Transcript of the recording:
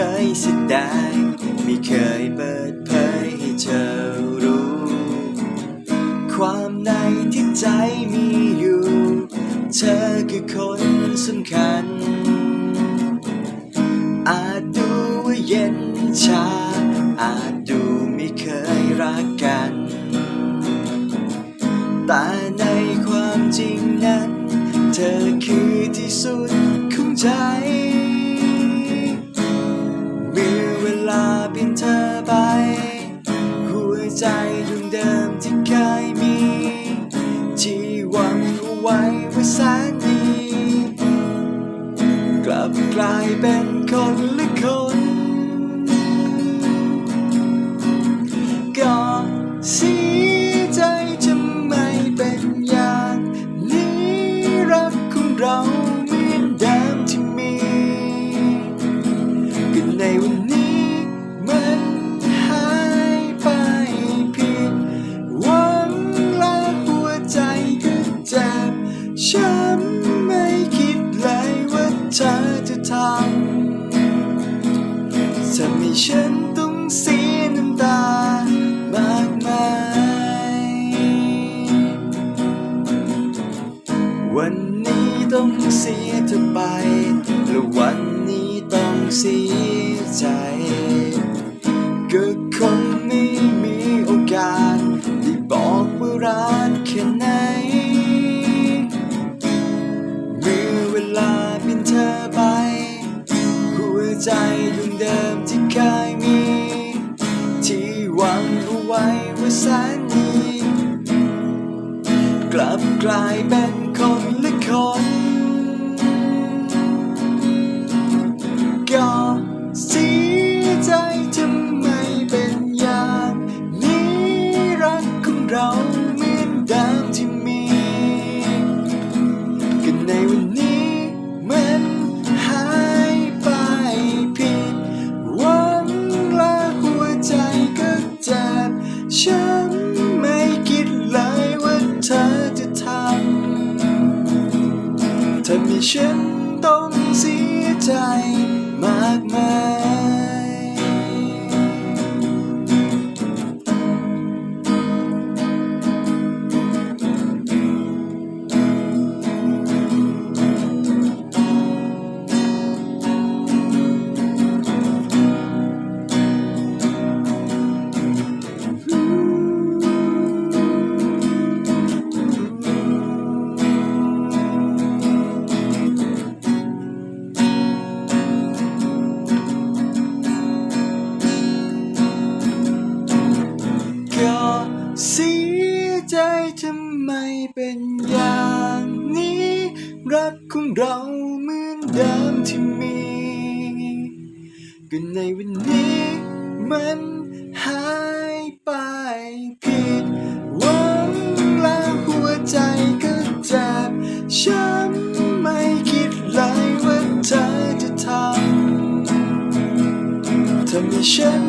คยแสดงไม่เคยเปิดเผยให้เธอรู้ ความในที่ใจมีอยู่ เธอคือคนสำคัญ อาจดูว่าเย็นชา อาจดูไม่เคยรักกัน แต่ในความจริงนั้น เธอคือที่สุด เราเหมือนเดิมที่มีก็ในวันนี้มันหายไปผิดหวังและหัวใจก็เจ็บฉันไม่คิดเลยว่าเธอจะทำทำให้ฉัน ต้องเสียเธอไป และวันนี้ต้องเสียใจ ก็คงไม่มีโอกาสได้บอกว่ารักแค่ไหน เมื่อเวลาเปลี่ยนเธอไป หัวใจดวงเดิมที่เคยมี ที่หวังเอาไว้ว่าแสนดี กลับกลายเป็นคนล ก เป็นอย่างนี้ รักของเราเหมือนเดิมที่มีก็ในวันนี้มันหายไปผิดหวังและหัวใจก็เจ็บฉันไม่คิดเลยว่าเธอจะทำทำให้ฉัน